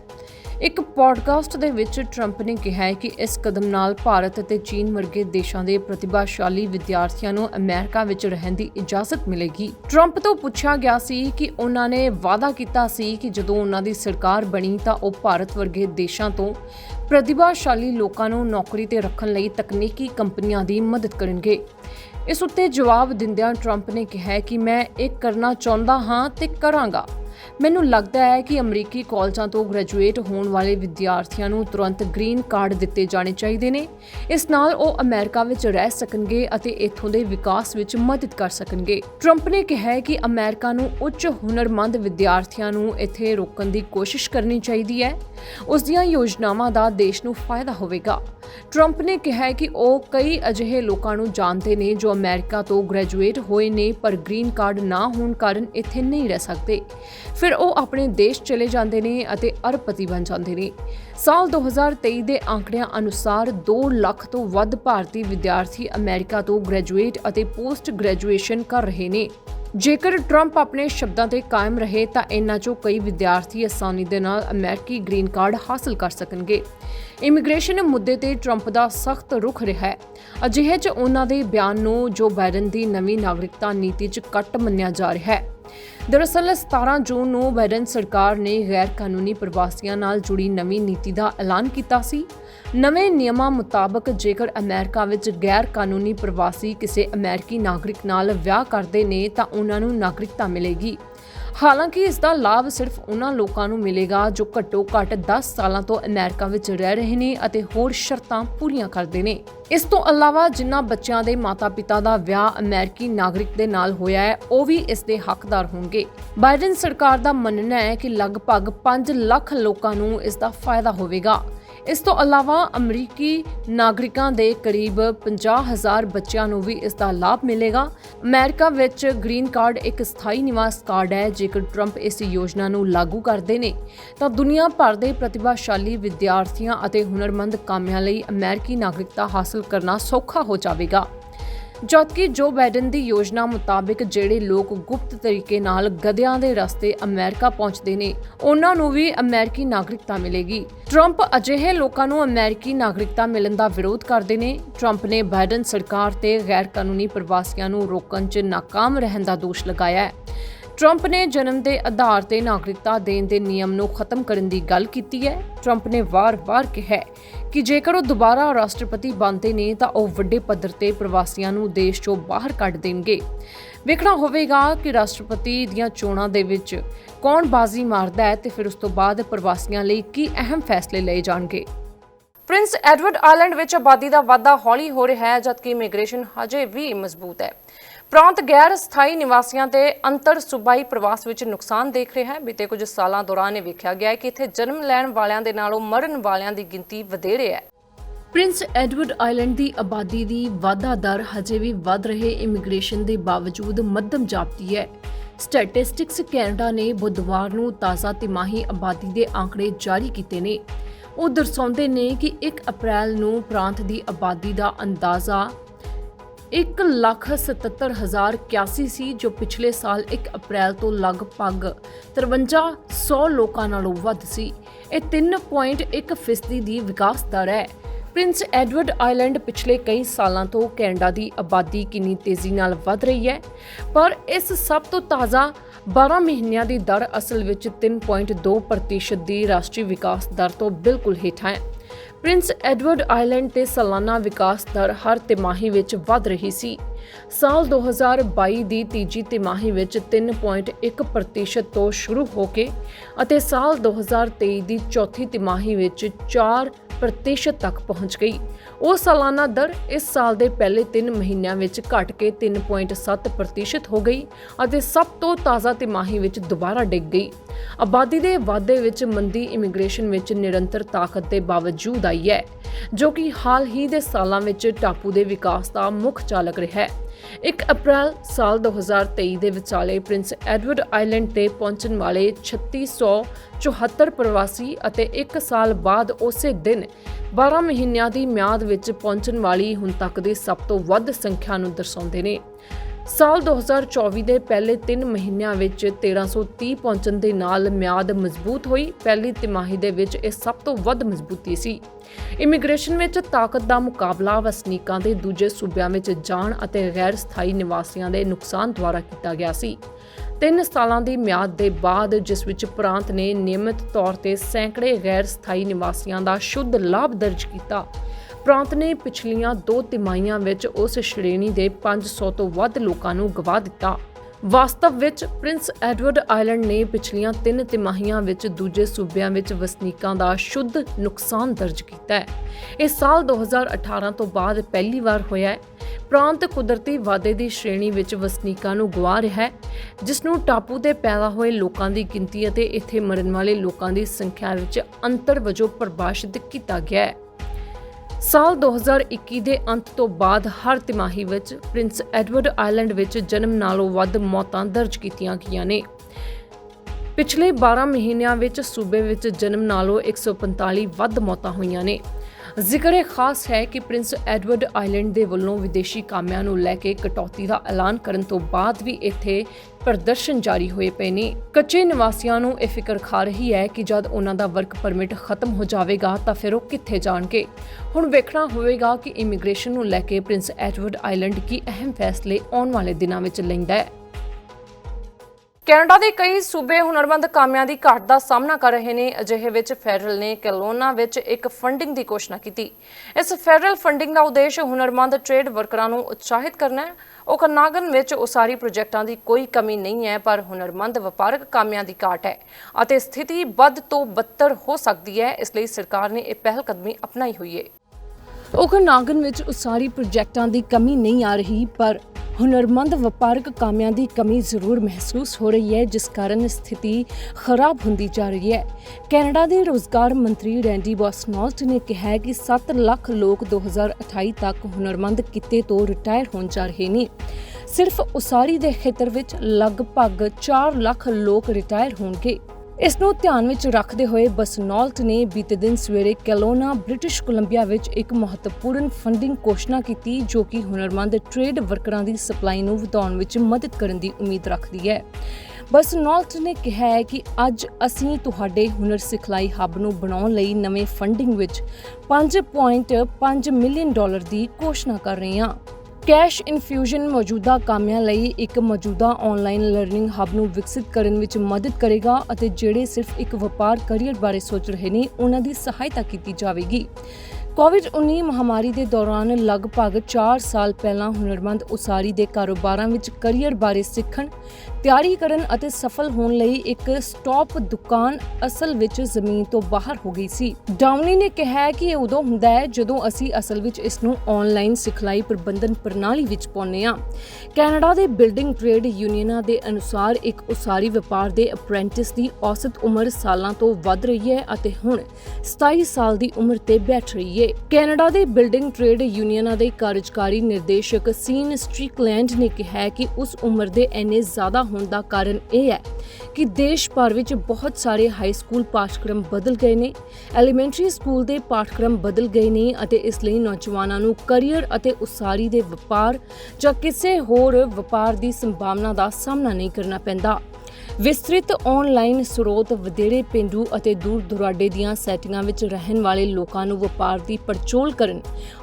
ਇੱਕ ਪੋਡਕਾਸਟ ਦੇ ਵਿੱਚ ਟਰੰਪ ਨੇ ਕਿਹਾ ਹੈ ਕਿ ਇਸ ਕਦਮ ਨਾਲ ਭਾਰਤ ਅਤੇ ਚੀਨ ਵਰਗੇ ਦੇਸ਼ਾਂ ਦੇ ਪ੍ਰਤਿਭਾਸ਼ਾਲੀ ਵਿਦਿਆਰਥੀਆਂ ਨੂੰ ਅਮਰੀਕਾ ਵਿੱਚ ਰਹਿਣ ਦੀ ਇਜਾਜ਼ਤ ਮਿਲੇਗੀ। ਟਰੰਪ ਤੋਂ ਪੁੱਛਿਆ ਗਿਆ ਸੀ ਕਿ ਉਹਨਾਂ ਨੇ ਵਾਅਦਾ ਕੀਤਾ ਸੀ ਕਿ ਜਦੋਂ ਉਹਨਾਂ ਦੀ ਸਰਕਾਰ ਬਣੀ ਤਾਂ ਉਹ ਭਾਰਤ ਵਰਗੇ ਦੇਸ਼ਾਂ ਤੋਂ ਪ੍ਰਤਿਭਾਸ਼ਾਲੀ ਲੋਕਾਂ ਨੂੰ ਨੌਕਰੀ ਤੇ ਰੱਖਣ ਲਈ ਤਕਨੀਕੀ ਕੰਪਨੀਆਂ ਦੀ ਮਦਦ ਕਰਨਗੇ। ਇਸ ਉੱਤੇ ਜਵਾਬ ਦਿੰਦਿਆਂ ਟਰੰਪ ਨੇ ਕਿਹਾ ਕਿ ਮੈਂ ਇਹ ਕਰਨਾ ਚਾਹੁੰਦਾ ਹਾਂ ਤੇ ਕਰਾਂਗਾ। ਮੈਨੂੰ ਲੱਗਦਾ ਹੈ ਕਿ ਅਮਰੀਕੀ ਕਾਲਜਾਂ ਤੋਂ ਗ੍ਰੈਜੂਏਟ ਹੋਣ ਵਾਲੇ ਵਿਦਿਆਰਥੀਆਂ ਨੂੰ ਤੁਰੰਤ ਗ੍ਰੀਨ ਕਾਰਡ ਦਿੱਤੇ ਜਾਣੇ ਚਾਹੀਦੇ ਨੇ। ਇਸ ਨਾਲ ਉਹ ਅਮਰੀਕਾ ਵਿੱਚ ਰਹਿ ਸਕਣਗੇ ਅਤੇ ਇੱਥੋਂ ਦੇ ਵਿਕਾਸ ਵਿੱਚ ਮਦਦ ਕਰ ਸਕਣਗੇ। ਟਰੰਪ ਨੇ ਕਿਹਾ ਹੈ ਕਿ ਅਮਰੀਕਾ ਨੂੰ ਉੱਚ ਹੁਨਰਮੰਦ ਵਿਦਿਆਰਥੀਆਂ ਨੂੰ ਇੱਥੇ ਰੋਕਣ ਦੀ ਕੋਸ਼ਿਸ਼ ਕਰਨੀ ਚਾਹੀਦੀ ਹੈ। ਉਸ ਦੀਆਂ ਯੋਜਨਾਵਾਂ ਦਾ ਦੇਸ਼ ਨੂੰ ਫਾਇਦਾ ਹੋਵੇਗਾ। ਟਰੰਪ ਨੇ ਕਿਹਾ ਕਿ ਉਹ ਕਈ ਅਜਿਹੇ ਲੋਕਾਂ ਨੂੰ ਜਾਣਦੇ ਨੇ ਜੋ ਅਮਰੀਕਾ ਤੋਂ ਗ੍ਰੈਜੂਏਟ ਹੋਏ ਨੇ, ਪਰ ਗ੍ਰੀਨ ਕਾਰਡ ਨਾ ਹੋਣ ਕਾਰਨ ਇੱਥੇ ਨਹੀਂ ਰਹਿ ਸਕਦੇ। ਫਿਰ ਉਹ ਆਪਣੇ ਦੇਸ਼ ਚਲੇ ਜਾਂਦੇ ਨੇ ਅਤੇ ਅਰਬਪਤੀ ਬਣ ਜਾਂਦੇ ਨੇ। ਸਾਲ 2023 ਦੇ ਅੰਕੜਿਆਂ ਅਨੁਸਾਰ 2 ਲੱਖ ਤੋਂ ਵੱਧ ਭਾਰਤੀ ਵਿਦਿਆਰਥੀ ਅਮਰੀਕਾ ਤੋਂ ਗ੍ਰੈਜੂਏਟ ਅਤੇ ਪੋਸਟ ਗ੍ਰੈਜੂਏਸ਼ਨ ਕਰ ਰਹੇ ਨੇ। ਜੇਕਰ ਟਰੰਪ ਆਪਣੇ ਸ਼ਬਦਾਂ ਤੇ ਕਾਇਮ ਰਹੇ ਤਾਂ ਇਹਨਾਂ ਚੋਂ ਕਈ ਵਿਦਿਆਰਥੀ ਆਸਾਨੀ ਦੇ ਨਾਲ ਅਮਰੀਕੀ ਗ੍ਰੀਨ ਕਾਰਡ ਹਾਸਲ ਕਰ ਸਕਣਗੇ। ਇਮੀਗ੍ਰੇਸ਼ਨ ਮੁੱਦੇ ਤੇ ਟਰੰਪ ਦਾ ਸਖਤ ਰੁਖ ਰਿਹਾ ਹੈ। ਅਜਿਹੇ 'ਚ ਉਹਨਾਂ ਦੇ ਬਿਆਨ ਨੂੰ ਜੋ ਬਾਈਡਨ ਦੀ ਨਵੀਂ ਨਾਗਰਿਕਤਾ ਨੀਤੀ 'ਚ ਕੱਟ ਮੰਨਿਆ ਜਾ ਰਿਹਾ ਹੈ। ਦਰਅਸਲ 17 ਜੂਨ ਨੂੰ ਬਾਈਡਨ ਸਰਕਾਰ ਨੇ ਗੈਰ ਕਾਨੂੰਨੀ ਪ੍ਰਵਾਸੀਆਂ ਨਾਲ ਜੁੜੀ ਨਵੀਂ ਨੀਤੀ ਦਾ ਐਲਾਨ ਕੀਤਾ ਸੀ। ਨਵੇਂ ਨਿਯਮਾਂ ਮੁਤਾਬਕ ਜੇਕਰ ਅਮਰੀਕਾ ਵਿੱਚ ਗੈਰ ਕਾਨੂੰਨੀ ਪ੍ਰਵਾਸੀ ਕਿਸੇ ਅਮਰੀਕੀ ਨਾਗਰਿਕ ਨਾਲ ਵਿਆਹ ਕਰਦੇ ਨੇ ਤਾਂ ਉਹਨਾਂ ਨੂੰ ਨਾਗਰਿਕਤਾ ਮਿਲੇਗੀ। ਹਾਲਾਂਕਿ ਇਸ ਦਾ ਲਾਭ ਸਿਰਫ ਉਹਨਾਂ ਲੋਕਾਂ ਨੂੰ ਮਿਲੇਗਾ ਜੋ ਘੱਟੋ ਘੱਟ 10 ਸਾਲਾਂ ਤੋਂ ਅਮਰੀਕਾ ਵਿੱਚ ਰਹਿ ਰਹੇ ਨੇ ਅਤੇ ਹੋਰ ਸ਼ਰਤਾਂ ਪੂਰੀਆਂ ਕਰਦੇ ਨੇ। ਇਸ ਤੋਂ ਇਲਾਵਾ ਜਿਨ੍ਹਾਂ ਬੱਚਿਆਂ ਦੇ ਮਾਤਾ-ਪਿਤਾ ਦਾ ਵਿਆਹ ਅਮਰੀਕੀ ਨਾਗਰਿਕ ਦੇ ਨਾਲ ਹੋਇਆ ਹੈ, ਉਹ ਵੀ ਇਸ ਦੇ ਹੱਕਦਾਰ ਹੋਣਗੇ। ਬਾਈਡਨ ਸਰਕਾਰ ਦਾ ਮੰਨਣਾ ਹੈ ਕਿ ਲਗਭਗ 5 ਲੱਖ ਲੋਕਾਂ ਨੂੰ ਇਸ ਦਾ ਫਾਇਦਾ ਹੋਵੇਗਾ। ਇਸ ਤੋਂ ਇਲਾਵਾ ਅਮਰੀਕੀ ਨਾਗਰਿਕਾਂ ਦੇ ਕਰੀਬ 50000 ਬੱਚਿਆਂ ਨੂੰ ਵੀ ਇਸ ਦਾ ਲਾਭ ਮਿਲੇਗਾ। ਅਮਰੀਕਾ ਵਿੱਚ ਗ੍ਰੀਨ ਕਾਰਡ ਇੱਕ ਸਥਾਈ ਨਿਵਾਸ ਕਾਰਡ ਹੈ, ਜੇਕਰ ਟਰੰਪ ਇਸ ਯੋਜਨਾ ਨੂੰ ਲਾਗੂ ਕਰਦੇ ਨੇ। ਤਾਂ ਦੁਨੀਆ ਭਰ ਦੇ ਪ੍ਰਤਿਭਾਸ਼ਾਲੀ ਵਿਦਿਆਰਥੀਆਂ ਅਤੇ ਹੁਨਰਮੰਦ ਕਾਮਿਆਂ ਲਈ ਅਮਰੀਕੀ ਨਾਗਰਿਕਤਾ ਹਾਸਲ ਕਰਨਾ ਸੌਖਾ ਹੋ ਜਾਵੇਗਾ। ਜਦਕਿ ਜੋ ਬਾਈਡਨ ਦੀ ਯੋਜਨਾ ਮੁਤਾਬਿਕ ਜਿਹੜੇ ਲੋਕ ਗੁਪਤ ਤਰੀਕੇ ਨਾਲ ਗਧਿਆਂ ਦੇ ਰਸਤੇ ਅਮਰੀਕਾ ਪਹੁੰਚਦੇ ਨੇ, ਉਹਨਾਂ ਨੂੰ ਵੀ ਅਮਰੀਕੀ ਨਾਗਰਿਕਤਾ ਮਿਲੇਗੀ। ਟਰੰਪ ਅਜਿਹੇ ਲੋਕਾਂ ਨੂੰ ਅਮਰੀਕੀ ਨਾਗਰਿਕਤਾ ਮਿਲਣ ਦਾ ਵਿਰੋਧ ਕਰਦੇ ਨੇ। ਟਰੰਪ ਨੇ ਬਾਈਡਨ ਸਰਕਾਰ ਤੇ ਗੈਰ ਕਾਨੂੰਨੀ ਪ੍ਰਵਾਸੀਆਂ ਨੂੰ ਰੋਕਣ 'ਚ ਨਾਕਾਮ ਰਹਿਣ ਦਾ ਦੋਸ਼ ਲਗਾਇਆ ਹੈ। ਟਰੰਪ ਨੇ ਜਨਮ ਦੇ ਆਧਾਰ ਤੇ ਨਾਗਰਿਕਤਾ ਦੇਣ ਦੇ ਨਿਯਮ ਨੂੰ ਖਤਮ ਕਰਨ ਦੀ ਗੱਲ ਕੀਤੀ ਹੈ। ਟਰੰਪ ਨੇ ਵਾਰ-ਵਾਰ ਕਿਹਾ ਕਿ ਜੇਕਰ ਉਹ ਦੁਬਾਰਾ ਰਾਸ਼ਟਰਪਤੀ ਬਣਦੇ ਨੇ, ਤਾਂ ਉਹ ਵੱਡੇ ਪੱਧਰ ਤੇ ਪ੍ਰਵਾਸੀਆਂ ਨੂੰ ਦੇਸ਼ 'ਚੋਂ ਬਾਹਰ ਕੱਢ ਦੇਣਗੇ। ਵੇਖਣਾ ਹੋਵੇਗਾ ਕਿ ਰਾਸ਼ਟਰਪਤੀ ਦੀਆਂ ਚੋਣਾਂ ਦੇ ਵਿੱਚ ਕੌਣ ਬਾਜ਼ੀ ਮਾਰਦਾ ਹੈ ਤੇ ਫਿਰ ਉਸ ਤੋਂ ਬਾਅਦ ਪ੍ਰਵਾਸੀਆਂ ਲਈ ਕੀ ਅਹਿਮ ਫੈਸਲੇ ਲਏ ਜਾਣਗੇ। ਪ੍ਰਿੰਸ ਐਡਵਰਡ ਆਇਲੈਂਡ ਵਿੱਚ ਆਬਾਦੀ ਦਾ ਵਾਧਾ ਹੌਲੀ ਹੋ ਰਿਹਾ ਹੈ, ਜਦਕਿ ਇਮੀਗ੍ਰੇਸ਼ਨ ਹਜੇ ਵੀ ਮਜ਼ਬੂਤ ਹੈ। ਪ੍ਰਾਂਤ ਗੈਰ ਸਥਾਈ ਨਿਵਾਸੀਆਂ ਤੇ ਅੰਤਰ ਸੂਬਾਈ ਪ੍ਰਵਾਸ ਵਿੱਚ ਨੁਕਸਾਨ ਦੇਖ ਰਿਹਾ ਹੈ। ਬੀਤੇ ਕੁਝ ਸਾਲਾਂ ਦੌਰਾਨ ਇਹ ਵੇਖਿਆ ਗਿਆ ਹੈ ਕਿ ਇੱਥੇ ਜਨਮ ਲੈਣ ਵਾਲਿਆਂ ਦੇ ਨਾਲੋਂ ਮਰਨ ਵਾਲਿਆਂ ਦੀ ਗਿਣਤੀ ਵਧੇਰੇ ਹੈ। ਪ੍ਰਿੰਸ ਐਡਵਰਡ ਆਇਲੈਂਡ ਦੀ ਆਬਾਦੀ ਦੀ ਵਾਧਾ ਦਰ ਹਜੇ ਵੀ ਵਧ ਰਹੇ ਇਮੀਗ੍ਰੇਸ਼ਨ ਦੇ ਬਾਵਜੂਦ ਮੱਧਮ ਜਾਪਦੀ ਹੈ। ਸਟੈਟਿਸਟਿਕਸ ਕੈਨੇਡਾ ਨੇ ਬੁੱਧਵਾਰ ਨੂੰ ਤਾਜ਼ਾ ਤਿਮਾਹੀ ਆਬਾਦੀ ਦੇ ਆંકੜੇ ਜਾਰੀ ਕੀਤੇ ਨੇ। ਉਹ ਦਰਸਾਉਂਦੇ ਨੇ ਕਿ 1 ਅਪ੍ਰੈਲ ਨੂੰ ਪ੍ਰਾਂਤ ਦੀ ਆਬਾਦੀ ਦਾ ਅੰਦਾਜ਼ਾ 177081 ਸੀ, ਜੋ ਪਿਛਲੇ ਸਾਲ 1 ਅਪ੍ਰੈਲ ਤੋਂ ਲਗਭਗ 5300 ਲੋਕਾਂ ਨਾਲੋਂ ਵੱਧ ਸੀ। ਇਹ 3.1 ਫੀਸਦੀ ਦੀ ਵਿਕਾਸ ਦਰ ਹੈ। ਪ੍ਰਿੰਸ ਐਡਵਰਡ ਆਈਲੈਂਡ ਪਿਛਲੇ ਕਈ ਸਾਲਾਂ ਤੋਂ ਕੈਨੇਡਾ ਦੀ ਆਬਾਦੀ ਕਿੰਨੀ ਤੇਜ਼ੀ ਨਾਲ ਵਧ ਰਹੀ ਹੈ, ਪਰ ਇਸ ਸਭ ਤੋਂ ਤਾਜ਼ਾ 12 ਮਹੀਨਿਆਂ ਦੀ ਦਰ ਅਸਲ ਵਿੱਚ 3.2% ਪ੍ਰਤੀਸ਼ਤ ਦੀ ਰਾਸ਼ਟਰੀ ਵਿਕਾਸ ਦਰ ਤੋਂ ਬਿਲਕੁਲ ਹੇਠਾਂ ਹੈ। ਪ੍ਰਿੰਸ ਐਡਵਰਡ ਆਈਲੈਂਡ ਤੇ ਸਾਲਾਨਾ ਵਿਕਾਸ ਦਰ ਹਰ ਤਿਮਾਹੀ ਵਿੱਚ ਵਧ ਰਹੀ ਸੀ। ਸਾਲ 2022 ਦੀ ਤੀਜੀ ਤਿਮਾਹੀ ਵਿੱਚ 3.1% ਪ੍ਰਤੀਸ਼ਤ ਤੋਂ ਸ਼ੁਰੂ ਹੋ ਕੇ ਅਤੇ ਸਾਲ 2023 ਦੀ ਚੌਥੀ ਤਿਮਾਹੀ ਵਿੱਚ 4 ਪ੍ਰਤੀਸ਼ਤ ਤੱਕ ਪਹੁੰਚ ਗਈ ਉਹ ਸਾਲਾਨਾ ਦਰ ਇਸ ਸਾਲ ਦੇ ਪਹਿਲੇ 3 ਮਹੀਨਿਆਂ ਵਿੱਚ ਘਟ ਕੇ 3.7% ਪ੍ਰਤੀਸ਼ਤ ਹੋ ਗਈ ਅਤੇ ਸਭ ਤੋਂ ਤਾਜ਼ਾ ਤਿਮਾਹੀ ਵਿੱਚ ਦੁਬਾਰਾ ਡਿੱਗ ਗਈ। ਆਬਾਦੀ ਦੇ ਵਾਧੇ ਵਿੱਚ ਮੰਦੀ ਇਮੀਗ੍ਰੇਸ਼ਨ ਵਿੱਚ ਨਿਰੰਤਰ ਤਾਕਤ ਦੇ ਬਾਵਜੂਦ ਆਈ ਹੈ, ਜੋ ਕਿ ਹਾਲ ਹੀ ਦੇ ਸਾਲਾਂ ਵਿੱਚ ਟਾਪੂ ਦੇ ਵਿਕਾਸ ਦਾ ਮੁੱਖ ਚਾਲਕ ਰਿਹਾ ਹੈ। 1 ਅਪ੍ਰੈਲ ਸਾਲ 2023 ਦੇ ਵਿਚਾਲੇ ਪ੍ਰਿੰਸ ਐਡਵਰਡ ਆਈਲੈਂਡ ਤੇ ਪਹੁੰਚਣ ਵਾਲੇ 3674 ਪ੍ਰਵਾਸੀ ਅਤੇ 1 ਸਾਲ ਬਾਅਦ ਉਸੇ ਦਿਨ 12 ਮਹੀਨਿਆਂ ਦੀ ਮਿਆਦ ਵਿੱਚ ਪਹੁੰਚਣ ਵਾਲੀ ਹੁਣ ਤੱਕ ਦੀ ਸਭ ਤੋਂ ਵੱਧ ਸੰਖਿਆ ਨੂੰ ਦਰਸਾਉਂਦੇ ਨੇ। ਸਾਲ 2024 ਦੇ ਪਹਿਲੇ 3 ਮਹੀਨਿਆਂ ਵਿੱਚ 1330 ਪਹੁੰਚਣ ਦੇ ਨਾਲ ਮਿਆਦ ਮਜ਼ਬੂਤ ਹੋਈ। ਪਹਿਲੀ ਤਿਮਾਹੀ ਦੇ ਵਿੱਚ ਇਹ ਸਭ ਤੋਂ ਵੱਧ ਮਜ਼ਬੂਤੀ ਸੀ। ਇਮੀਗ੍ਰੇਸ਼ਨ ਵਿੱਚ ਤਾਕਤ ਦਾ ਮੁਕਾਬਲਾ ਵਸਨੀਕਾਂ ਦੇ ਦੂਜੇ ਸੂਬਿਆਂ ਵਿੱਚ ਜਾਣ ਅਤੇ ਗੈਰ ਸਥਾਈ ਨਿਵਾਸੀਆਂ ਦੇ ਨੁਕਸਾਨ ਦੁਆਰਾ ਕੀਤਾ ਗਿਆ ਸੀ। ਤਿੰਨ ਸਾਲਾਂ ਦੀ ਮਿਆਦ ਦੇ ਬਾਅਦ ਜਿਸ ਵਿੱਚ ਪ੍ਰਾਂਤ ਨੇ ਨਿਯਮਿਤ ਤੌਰ ਤੇ ਸੈਂਕੜੇ ਗੈਰ ਸਥਾਈ ਨਿਵਾਸੀਆਂ ਦਾ ਸ਼ੁੱਧ ਲਾਭ ਦਰਜ ਕੀਤਾ। ਪ੍ਰਾਂਤ ਨੇ ਪਿਛਲੀਆਂ ਦੋ ਤਿਮਾਹੀਆਂ ਵਿੱਚ ਉਸ ਸ਼੍ਰੇਣੀ ਦੇ 500 ਤੋਂ ਵੱਧ ਲੋਕਾਂ ਨੂੰ ਗਵਾ ਦਿੱਤਾ। ਵਾਸਤਵ ਵਿੱਚ ਪ੍ਰਿੰਸ ਐਡਵਰਡ ਆਇਲੈਂਡ ਨੇ ਪਿਛਲੀਆਂ ਤਿੰਨ ਤਿਮਾਹੀਆਂ ਵਿੱਚ ਦੂਜੇ ਸੂਬਿਆਂ ਵਿੱਚ ਵਸਨੀਕਾਂ ਦਾ ਸ਼ੁੱਧ ਨੁਕਸਾਨ ਦਰਜ ਕੀਤਾ ਹੈ। ਇਹ ਸਾਲ 2018 ਤੋਂ ਬਾਅਦ ਪਹਿਲੀ ਵਾਰ ਹੋਇਆ ਹੈ। ਪ੍ਰਾਂਤ ਕੁਦਰਤੀ ਵਾਧੇ ਦੀ ਸ਼੍ਰੇਣੀ ਵਿੱਚ ਵਸਨੀਕਾਂ ਨੂੰ ਗਵਾ ਰਿਹਾ ਹੈ ਜਿਸ ਨੂੰ ਟਾਪੂ ਤੇ ਪੈਦਾ ਹੋਏ ਲੋਕਾਂ ਦੀ ਗਿਣਤੀ ਅਤੇ ਇੱਥੇ ਮਰਨ ਵਾਲੇ ਲੋਕਾਂ ਦੀ ਸੰਖਿਆ ਵਿੱਚ ਅੰਤਰ ਵਜੋਂ ਪਰਿਭਾਸ਼ਿਤ ਕੀਤਾ ਗਿਆ ਹੈ। ਸਾਲ 2021 ਦੇ ਅੰਤ ਤੋਂ ਬਾਅਦ ਹਰ ਤਿਮਾਹੀ ਵਿੱਚ ਪ੍ਰਿੰਸ ਐਡਵਰਡ ਆਈਲੈਂਡ ਵਿੱਚ ਜਨਮ ਨਾਲੋਂ ਵੱਧ ਮੌਤਾਂ ਦਰਜ ਕੀਤੀਆਂ ਗਈਆਂ ਨੇ। ਪਿਛਲੇ 12 ਮਹੀਨਿਆਂ ਵਿੱਚ ਸੂਬੇ ਵਿੱਚ ਜਨਮ ਨਾਲੋਂ 145 ਵੱਧ ਮੌਤਾਂ ਹੋਈਆਂ ਨੇ। ਜ਼ਿਕਰ ਖਾਸ ਹੈ ਕਿ ਪ੍ਰਿੰਸ ਐਡਵਰਡ ਆਈਲੈਂਡ ਦੇ ਵੱਲੋਂ ਵਿਦੇਸ਼ੀ ਕਾਮਿਆਂ ਨੂੰ ਲੈ ਕੇ ਕਟੌਤੀ ਦਾ ਐਲਾਨ ਕਰਨ ਤੋਂ ਬਾਅਦ ਵੀ ਇੱਥੇ ਪ੍ਰਦਰਸ਼ਨ ਜਾਰੀ ਹੋਏ ਪਏ ਨੇ। ਕੱਚੇ ਨਿਵਾਸੀਆਂ ਨੂੰ ਇਹ ਫਿਕਰ ਖਾ ਰਹੀ ਹੈ ਕਿ ਜਦ ਉਹਨਾਂ ਦਾ ਵਰਕ ਪਰਮਿਟ ਖਤਮ ਹੋ ਜਾਵੇਗਾ ਤਾਂ ਫਿਰ ਉਹ ਕਿੱਥੇ ਜਾਣਗੇ। ਹੁਣ ਵੇਖਣਾ ਹੋਵੇਗਾ ਕਿ ਇਮੀਗ੍ਰੇਸ਼ਨ ਨੂੰ ਲੈ ਕੇ ਪ੍ਰਿੰਸ ਐਡਵਰਡ ਆਇਲੈਂਡ ਕੀ ਅਹਿਮ ਫੈਸਲੇ ਆਉਣ ਵਾਲੇ ਦਿਨਾਂ ਵਿੱਚ ਲੈਂਦਾ ਹੈ। ਕੈਨੇਡਾ ਦੇ ਕਈ ਸੂਬੇ ਹੁਨਰਮੰਦ ਕਾਮਿਆਂ ਦੀ ਘਾਟ ਦਾ ਸਾਹਮਣਾ ਕਰ ਰਹੇ ਨੇ। ਅਜਿਹੇ ਵਿੱਚ ਫੈਡਰਲ ਨੇ ਕੈਲੋਨਾ ਵਿੱਚ ਇੱਕ ਫੰਡਿੰਗ ਦੀ ਘੋਸ਼ਣਾ ਕੀਤੀ। ਇਸ ਫੈਡਰਲ ਫੰਡਿੰਗ ਦਾ ਉਦੇਸ਼ ਹੁਨਰਮੰਦ ਟ੍ਰੇਡ ਵਰਕਰਾਂ ਨੂੰ ਉਤਸ਼ਾਹਿਤ ਕਰਨਾ ਹੈ। ਉਹ ਕਰਨਾਗਨ ਵਿੱਚ ਉਸਾਰੀ ਪ੍ਰੋਜੈਕਟਾਂ ਦੀ ਕੋਈ ਕਮੀ ਨਹੀਂ ਹੈ, ਪਰ ਹੁਨਰਮੰਦ ਵਪਾਰਕ ਕਾਮਿਆਂ ਦੀ ਘਾਟ ਹੈ ਅਤੇ ਸਥਿਤੀ ਵੱਧ ਤੋਂ ਬੱਤਰ ਹੋ ਸਕਦੀ ਹੈ, ਇਸ ਲਈ ਸਰਕਾਰ ਨੇ ਇਹ ਪਹਿਲ ਕਦਮੀ ਅਪਣਾਈ ਹੋਈ ਹੈ। ਓਕਨਾਗਨ ਵਿੱਚ ਉਸਾਰੀ ਪ੍ਰੋਜੈਕਟਾਂ ਦੀ ਕਮੀ ਨਹੀਂ ਆ ਰਹੀ, ਪਰ ਹੁਨਰਮੰਦ ਵਪਾਰਕ ਕਾਮਿਆਂ ਦੀ ਕਮੀ ਜ਼ਰੂਰ ਮਹਿਸੂਸ ਹੋ ਰਹੀ ਹੈ, ਜਿਸ ਕਾਰਨ ਸਥਿਤੀ ਖਰਾਬ ਹੁੰਦੀ ਜਾ ਰਹੀ ਹੈ। ਕੈਨੇਡਾ ਦੇ ਰੋਜ਼ਗਾਰ ਮੰਤਰੀ ਰੈਂਡੀ ਬੋਸਨੌਲਟ ਨੇ ਕਿਹਾ ਹੈ ਕਿ 7 ਲੱਖ ਲੋਕ 2028 ਤੱਕ ਹੁਨਰਮੰਦ ਕਿੱਤੇ ਤੋਂ ਰਿਟਾਇਰ ਹੋਣ ਜਾ ਰਹੇ ਨੇ। ਸਿਰਫ ਉਸਾਰੀ ਦੇ ਖੇਤਰ ਵਿੱਚ ਲਗਭਗ 4 ਲੱਖ ਲੋਕ ਰਿਟਾਇਰ ਹੋਣਗੇ। ਇਸ ਨੂੰ ਧਿਆਨ ਵਿੱਚ ਰੱਖਦੇ ਹੋਏ ਬਸਨੌਲਟ ਨੇ ਬੀਤੇ ਦਿਨ ਸਵੇਰੇ ਕੈਲੋਨਾ, ਬ੍ਰਿਟਿਸ਼ ਕੋਲੰਬੀਆ ਵਿੱਚ ਇੱਕ ਮਹੱਤਵਪੂਰਨ ਫੰਡਿੰਗ ਘੋਸ਼ਣਾ ਕੀਤੀ ਜੋ ਕਿ ਹੁਨਰਮੰਦ ਟ੍ਰੇਡ ਵਰਕਰਾਂ ਦੀ ਸਪਲਾਈ ਨੂੰ ਵਧਾਉਣ ਵਿੱਚ ਮਦਦ ਕਰਨ ਦੀ ਉਮੀਦ ਰੱਖਦੀ ਹੈ। ਬਸਨੌਲਟ ਨੇ ਕਿਹਾ ਹੈ ਕਿ ਅੱਜ ਅਸੀਂ ਤੁਹਾਡੇ ਹੁਨਰ ਸਿਖਲਾਈ ਹੱਬ ਨੂੰ ਬਣਾਉਣ ਲਈ ਨਵੇਂ ਫੰਡਿੰਗ ਵਿੱਚ 5.5 ਮਿਲੀਅਨ ਡਾਲਰ ਦੀ ਘੋਸ਼ਣਾ ਕਰ ਰਹੇ ਹਾਂ। ਕੈਸ਼ ਇਨਫਿਊਜ਼ਨ ਮੌਜੂਦਾ ਕਾਮਿਆਂ ਲਈ ਇੱਕ ਮੌਜੂਦਾ ਆਨਲਾਈਨ ਲਰਨਿੰਗ ਹੱਬ ਨੂੰ ਵਿਕਸਿਤ ਕਰਨ ਵਿੱਚ ਮਦਦ ਕਰੇਗਾ ਅਤੇ ਜਿਹੜੇ ਸਿਰਫ ਇੱਕ ਵਪਾਰ ਕੈਰੀਅਰ ਬਾਰੇ ਸੋਚ ਰਹੇ ਨੇ, ਉਹਨਾਂ ਦੀ ਸਹਾਇਤਾ ਕੀਤੀ ਜਾਵੇਗੀ। ਕੋਵਿਡ-19 ਮਹਾਮਾਰੀ ਦੇ ਦੌਰਾਨ ਲਗਭਗ 4 ਸਾਲ ਪਹਿਲਾਂ ਹੁਨਰਮੰਦ ਉਸਾਰੀ ਦੇ ਕਾਰੋਬਾਰਾਂ ਵਿੱਚ ਕੈਰੀਅਰ ਬਾਰੇ ਸਿੱਖਣ ਤਿਆਰੀ ਕਰਨ ਅਤੇ ਸਫਲ ਹੋਣ ਲਈ ਇੱਕ ਸਟਾਪ ਦੁਕਾਨ ਅਸਲ ਵਿੱਚ ਜ਼ਮੀਨ ਤੋਂ ਬਾਹਰ ਹੋ ਗਈ ਸੀ। ਡਾਊਨੀ ਨੇ ਕਿਹਾ ਕਿ ਇਹ ਉਦੋਂ ਹੁੰਦਾ ਹੈ ਜਦੋਂ ਅਸੀਂ ਅਸਲ ਵਿੱਚ ਇਸ ਨੂੰ ਆਨਲਾਈਨ ਸਿਖਲਾਈ ਪ੍ਰਬੰਧਨ ਪ੍ਰਣਾਲੀ ਵਿੱਚ ਪਾਉਂਦੇ ਹਾਂ। ਕੈਨੇਡਾ ਦੇ ਬਿਲਡਿੰਗ ਟ੍ਰੇਡ ਯੂਨੀਅਨਾਂ ਦੇ ਅਨੁਸਾਰ ਇੱਕ ਉਸਾਰੀ ਵਪਾਰ ਦੇ ਅਪ੍ਰੈਂਟਿਸ ਦੀ ਔਸਤ ਉਮਰ ਸਾਲਾਂ ਤੋਂ ਵੱਧ ਰਹੀ ਹੈ ਅਤੇ ਹੁਣ 27 ਸਾਲ ਦੀ ਉਮਰ ਤੇ ਬੈਠ ਰਹੀ ਹੈ। ਕੈਨੇਡਾ ਦੇ ਬਿਲਡਿੰਗ ਟ੍ਰੇਡ ਯੂਨੀਅਨਾਂ ਦੇ ਕਾਰਜਕਾਰੀ ਨਿਰਦੇਸ਼ਕ ਸੀਨ ਸਟ੍ਰੀਕਲੈਂਡ ਨੇ ਕਿਹਾ ਕਿ ਉਸ ਉਮਰ ਦੇ ਇੰਨੇ ਜ਼ਿਆਦਾ ਹੋਣ ਦਾ ਕਾਰਨ ਇਹ ਹੈ ਕਿ ਦੇਸ਼ ਭਰ ਵਿੱਚ ਬਹੁਤ ਸਾਰੇ ਹਾਈ ਸਕੂਲ ਪਾਠਕ੍ਰਮ ਬਦਲ ਗਏ ਨੇ ਐਲੀਮੈਂਟਰੀ ਸਕੂਲ ਦੇ ਪਾਠਕ੍ਰਮ ਬਦਲ ਗਏ ਨੇ ਅਤੇ ਇਸ ਲਈ ਨੌਜਵਾਨਾਂ ਨੂੰ ਕੈਰੀਅਰ ਅਤੇ ਉਸਾਰੀ ਦੇ ਵਪਾਰ ਜਾਂ ਕਿਸੇ ਹੋਰ ਵਪਾਰ ਦੀ ਸੰਭਾਵਨਾ ਦਾ ਸਾਹਮਣਾ ਨਹੀਂ ਕਰਨਾ ਪੈਂਦਾ। ਵਿਸਤ੍ਰਿਤ ਆਨਲਾਈਨ ਸਰੋਤ ਵਧੇਰੇ ਪਿੰਡੂ ਅਤੇ ਦੂਰ ਦੁਰਾਡੇ ਦੀਆਂ ਸੈਟਿੰਗਾਂ ਵਿੱਚ ਰਹਿਣ ਵਾਲੇ ਲੋਕਾਂ ਨੂੰ ਵਪਾਰ ਦੀ ਪੜਚੋਲ ਕਰਨ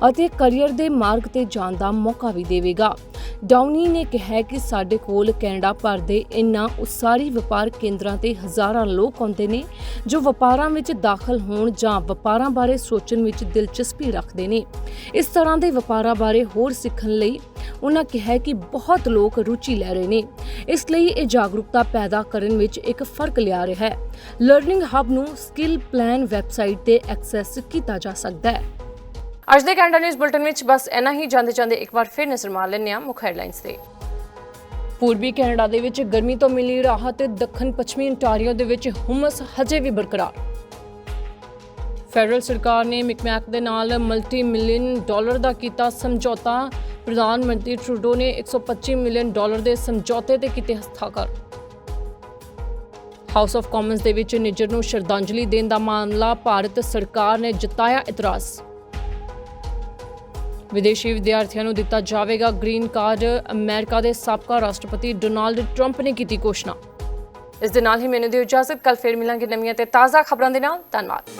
ਅਤੇ ਕੈਰੀਅਰ ਦੇ ਮਾਰਗ ਤੇ ਜਾਣ ਦਾ ਮੌਕਾ ਵੀ ਦੇਵੇਗਾ। ਡਾਊਨੀ ਨੇ ਕਿਹਾ ਕਿ ਸਾਡੇ ਕੋਲ ਕੈਨੇਡਾ ਭਰ ਦੇ ਇਨ੍ਹਾਂ ਉਸਾਰੀ ਵਪਾਰ ਕੇਂਦਰਾਂ ਤੇ ਹਜ਼ਾਰਾਂ ਲੋਕ ਆਉਂਦੇ ਨੇ ਜੋ ਵਪਾਰਾਂ ਵਿੱਚ ਦਾਖਲ ਹੋਣ ਜਾਂ ਵਪਾਰਾਂ ਬਾਰੇ ਸੋਚਣ ਵਿੱਚ ਦਿਲਚਸਪੀ ਰੱਖਦੇ ਨੇ। ਇਸ ਤਰ੍ਹਾਂ ਦੇ ਵਪਾਰਾਂ ਬਾਰੇ ਹੋਰ ਸਿੱਖਣ ਲਈ ਉਹਨਾਂ ਕਿਹਾ ਕਿ ਬਹੁਤ ਲੋਕ ਰੁਚੀ ਲੈ ਰਹੇ ਨੇ। ਇਸ ਲਈ ਇਹ ਜਾਗਰੂਕਤਾ ਪੈਦਾ ਕਰਨ ਵਿੱਚ ਇੱਕ ਫ਼ਰਕ ਲਿਆ ਰਿਹਾ ਹੈ। ਲਰਨਿੰਗ ਹੱਬ ਨੂੰ ਸਕਿੱਲ ਪਲਾਨ ਵੈਬਸਾਈਟ ਤੇ ਐਕਸੈਸ ਕੀਤਾ ਜਾ ਸਕਦਾ ਹੈ। ਅੱਜ ਦੇ ਕੈਨੇਡਾ ਨਿਊਜ਼ ਬੁਲਟਨ ਵਿੱਚ ਬਸ ਇੰਨਾ ਹੀ। ਜਾਂਦੇ ਜਾਂਦੇ ਇੱਕ ਵਾਰ ਫਿਰ ਨਜ਼ਰ ਮਾਰ ਲੈਂਦੇ ਹਾਂ ਮੁੱਖ ਹੈਡਲਾਈਨਸ ਤੇ। ਪੂਰਬੀ ਕੈਨੇਡਾ ਦੇ ਵਿੱਚ ਗਰਮੀ ਤੋਂ ਮਿਲੀ ਰਾਹਤ ਦੱਖਣ ਪੱਛਮੀ ontario ਦੇ ਵਿੱਚ ਹੁਮਸ ਹਜੇ ਵੀ ਬਰਕਰਾਰ। ਫੈਡਰਲ ਸਰਕਾਰ ਨੇ ਮਿਕਮੈਕ ਦੇ ਨਾਲ ਮਲਟੀ ਮਿਲੀਅਨ ਡਾਲਰ ਦਾ ਕੀਤਾ ਸਮਝੌਤਾ। ਪ੍ਰਧਾਨ ਮੰਤਰੀ ਟਰੂਡੋ ਨੇ 125 ਮਿਲੀਅਨ ਡਾਲਰ ਦੇ ਸਮਝੌਤੇ ਤੇ ਕੀਤੇ ਹਸਤਾਖਰ। ਹਾਊਸ ਆਫ ਕਾਮਨਸ ਦੇ ਵਿੱਚ ਨਿੱਜਰ ਨੂੰ ਸ਼ਰਧਾਂਜਲੀ ਦੇਣ ਦਾ ਮਾਮਲਾ ਭਾਰਤ ਸਰਕਾਰ ਨੇ ਜਤਾਇਆ ਇਤਰਾਜ਼। ਵਿਦੇਸ਼ੀ ਵਿਦਿਆਰਥੀਆਂ ਨੂੰ ਦਿੱਤਾ ਜਾਵੇਗਾ ਗ੍ਰੀਨ ਕਾਰਡ। ਅਮਰੀਕਾ ਦੇ ਸਾਬਕਾ ਰਾਸ਼ਟਰਪਤੀ ਡੋਨਾਲਡ ਟਰੰਪ ਨੇ ਕੀਤੀ ਘੋਸ਼ਣਾ। ਇਸ ਦੇ ਨਾਲ ਹੀ ਮੈਨੂੰ ਦਿਓ ਇਜਾਜ਼ਤ। ਕੱਲ ਫੇਰ ਮਿਲਾਂਗੇ ਨਵੀਆਂ ਤੇ ਤਾਜ਼ਾ ਖਬਰਾਂ ਦੇ ਨਾਲ। ਧੰਨਵਾਦ।